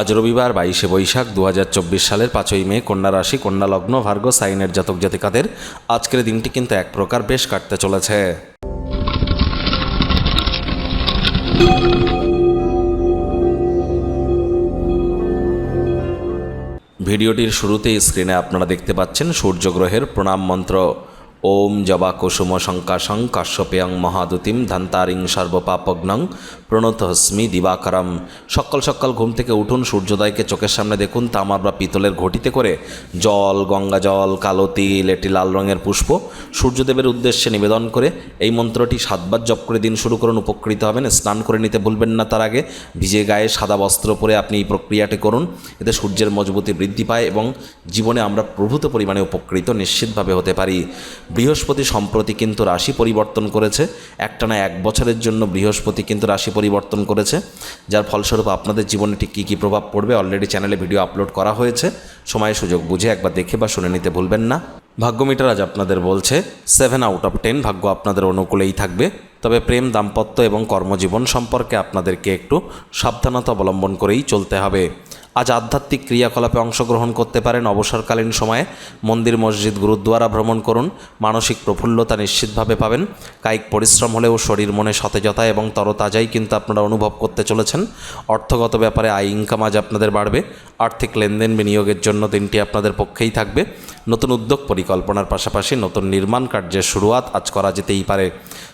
আজ রবিবার বাইশে বৈশাখ দু হাজার চব্বিশ সালের পাঁচই মে কন্যা রাশি, কন্যা লগ্ন, ভার্গ, সাইনের জাতক জাতিকাদের আজকের দিনটি কিন্তু এক প্রকার বেশ কাটতে চলেছে। ভিডিওটির শুরুতেই স্ক্রিনে আপনারা দেখতে পাচ্ছেন সূর্যগ্রহের প্রণাম মন্ত্র। ওম জবা কুসুম শঙ্কাশং কাশ্যপেয়ং মহাদুতিম ধান্তারিং সর্বপাপগ্নং প্রণতহস্মি দিবাকরম। সকাল সকাল ঘুম থেকে উঠুন, সূর্যোদয়কে চোখের সামনে দেখুন, তামার বা পিতলের ঘটিতে করে জল, গঙ্গা জল, কালো তিল, এটি লাল রঙের পুষ্প, সূর্যদেবের উদ্দেশ্যে নিবেদন করে এই মন্ত্রটি সাতবার জপ করে দিন শুরু করুন, উপকৃত হবেন, স্নান করে নিতে ভুলবেন না তার আগে, ভিজে গায়ে সাদা বস্ত্র পরে আপনি এই প্রক্রিয়াটি করুন, এতে সূর্যের মজবুতি বৃদ্ধি পায় এবং জীবনে আমরা প্রভূত পরিমাণে উপকৃত নিশ্চিতভাবে হতে পারি। বৃহস্পতি সম্প্রতি কিন্তু রাশি পরিবর্তন করেছে। একটানা এক বছরের জন্য বৃহস্পতি কিন্তু রাশি পরিবর্তন করেছে। যার ফলস্বরূপ আপনাদের জীবনে ঠিক কী কী প্রভাব পড়বে অলরেডি চ্যানেলে ভিডিও আপলোড করা হয়েছে। সময় সুযোগ বুঝে একবার দেখে বা শুনে নিতে ভুলবেন না। ভাগ্যমিটার আজ আপনাদের বলছে সেভেন আউট অফ টেন ভাগ্য আপনাদের অনুকূলেই থাকবে। তবে প্রেম, দাম্পত্য এবং কর্মজীবন সম্পর্কে আপনাদেরকে একটু সাবধানতা অবলম্বন করেই চলতে হবে। আজ আধ্যাত্মিক ক্রিয়াকলাপে অংশগ্রহণ করতে পারেন অবসরকালীন সময়ে মন্দির, মসজিদ, গুরুদ্বারা ভ্রমণ করুন। মানসিক প্রফুল্লতা নিশ্চিতভাবে পাবেন। কায়িক পরিশ্রম হলেও শরীর, মনে সতেজতা এবং তরতাজাই কিন্তু আপনারা অনুভব করতে চলেছেন। অর্থগত ব্যাপারে আয় ইনকাম আজ আপনাদের বাড়বে। আর্থিক লেনদেন বিনিয়োগের জন্য দিনটি আপনাদের পক্ষেই থাকবে। নতুন উদ্যোগ পরিকল্পনার পাশাপাশি নতুন নির্মাণ কার্যের শুরুয়াত আজ করা যেতেই পারে।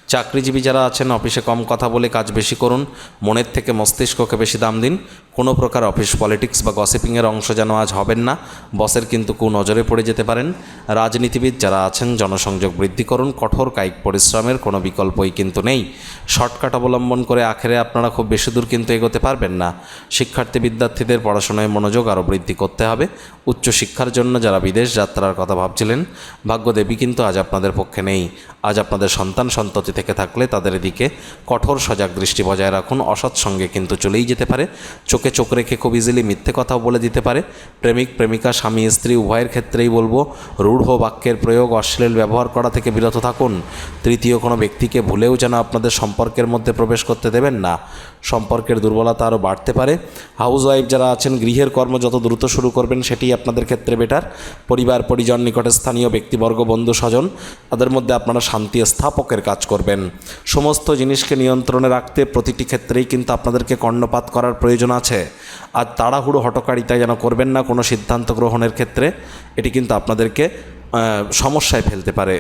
চাকরিজীবী যারা আছেন, অফিসে কম কথা বলে কাজ বেশি করুন। মনের থেকে মস্তিষ্ককে বেশি দাম দিন। কোনো প্রকার অফিস পলিটিক্স বা গসিপিংয়ের অংশ যেন আজ হবেন না। বসের কিন্তু কু নজরে পড়ে যেতে পারেন। রাজনীতিবিদ যারা আছেন, জনসংযোগ বৃদ্ধি করুন। কঠোর কায়িক পরিশ্রমের কোনো বিকল্পই কিন্তু নেই। শর্টকাট অবলম্বন করে আখেরে আপনারা খুব বেশি দূর কিন্তু এগোতে পারবেন না। শিক্ষার্থী, বিদ্যার্থীদের পড়াশোনায় মনোযোগ আরও বৃদ্ধি করতে হবে। উচ্চশিক্ষার জন্য যারা বিদেশ যাত্রার কথা ভাবছিলেন, ভাগ্যদেবী কিন্তু আজ আপনাদের পক্ষে নেই। আজ আপনাদের সন্তান সন্ততি থেকে থাকলে তাদের দিকে কঠোর সজাগ দৃষ্টি বজায় রাখুন। অসৎ সঙ্গে কিন্তু চলেই যেতে পারে। চোখে চোখ রেখে খুব ইজিলি মিথ্যে কথাও বলে দিতে পারে। প্রেমিক, প্রেমিকা, স্বামী, স্ত্রী, উভয়ের ক্ষেত্রেই বলব, রূঢ় বাক্যের প্রয়োগ অশ্লীল ব্যবহার করা থেকে বিরত থাকুন। তৃতীয় কোনো ব্যক্তিকে ভুলেও যেন আপনাদের সম্পর্কের মধ্যে প্রবেশ করতে দেবেন না। সম্পর্কের দুর্বলতা আরও বাড়তে পারে। হাউস ওয়াইফ যারা আছেন, গৃহের কর্ম যত দ্রুত শুরু করবেন সেটি আপনাদের ক্ষেত্রে বেটার পরিবার, পরিজন, নিকটে স্থানীয় ব্যক্তিবর্গ, বন্ধু, স্বজন, তাদের মধ্যে আপনারা শান্তি স্থাপকের কাজ করবেন। সমস্ত জিনিসকে নিয়ন্ত্রণে রাখতে প্রতিটি ক্ষেত্রেই কিন্তু আপনাদেরকে কর্ণপাত করার প্রয়োজন আছে। আর তাড়াহুড়ো হটকারিতায় যেন করবেন না কোনো সিদ্ধান্ত গ্রহণের ক্ষেত্রে, এটি কিন্তু আপনাদেরকে সমস্যায় ফেলতে পারে।